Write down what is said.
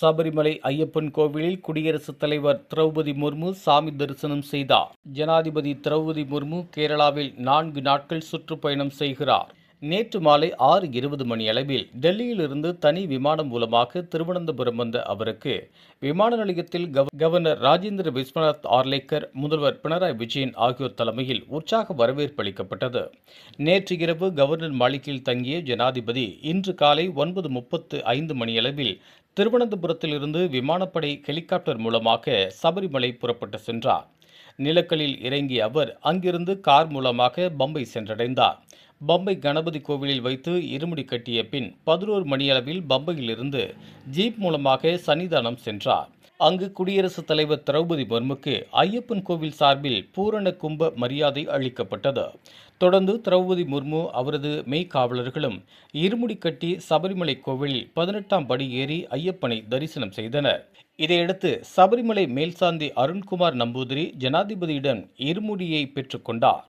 சபரிமலை ஐயப்பன் கோவிலில் குடியரசுத் தலைவர் திரௌபதி முர்மு சாமி தரிசனம் செய்தார். ஜனாதிபதி திரௌபதி முர்மு கேரளாவில் நான்கு நாட்கள் சுற்றுப்பயணம் செய்கிறார். நேற்று மாலை ஆறு இருபது மணி அளவில் டெல்லியிலிருந்து தனி விமானம் மூலமாக திருவனந்தபுரம் வந்த அவருக்கு விமான நிலையத்தில் கவர்னர் ராஜேந்திர விஸ்வநாத் ஆர்லேக்கர் முதல்வர் பினராயி விஜயன் ஆகியோர் தலைமையில் உற்சாக வரவேற்பு அளிக்கப்பட்டது. நேற்று இரவு கவர்னர் மாளிகையில் தங்கிய ஜனாதிபதி இன்று காலை ஒன்பது முப்பத்து ஐந்து மணியளவில் திருவனந்தபுரத்திலிருந்து விமானப்படை ஹெலிகாப்டர் மூலமாக சபரிமலை புறப்பட்டு சென்றார். நிலக்கலில் இறங்கிய அவர் அங்கிருந்து கார் மூலமாக பம்பை சென்றடைந்தார். பம்பை கணபதி கோவிலில் வைத்து இருமுடி கட்டிய பின் பதினோரு மணியளவில் பம்பையிலிருந்து ஜீப் மூலமாக சன்னிதானம் சென்றார். அங்கு குடியரசுத் தலைவர் திரௌபதி முர்முக்கு ஐயப்பன் கோவில் சார்பில் பூரண கும்ப மரியாதை அளிக்கப்பட்டது. தொடர்ந்து திரௌபதி முர்மு அவரது மெய்காவலர்களும் இருமுடி கட்டி சபரிமலை கோவிலில் பதினெட்டாம் படி ஏறி ஐயப்பனை தரிசனம் செய்தனர். இதையடுத்து சபரிமலை மேல்சாந்தி அருண்குமார் நம்பூதிரி ஜனாதிபதியிடம் இருமுடியை பெற்றுக்கொண்டார்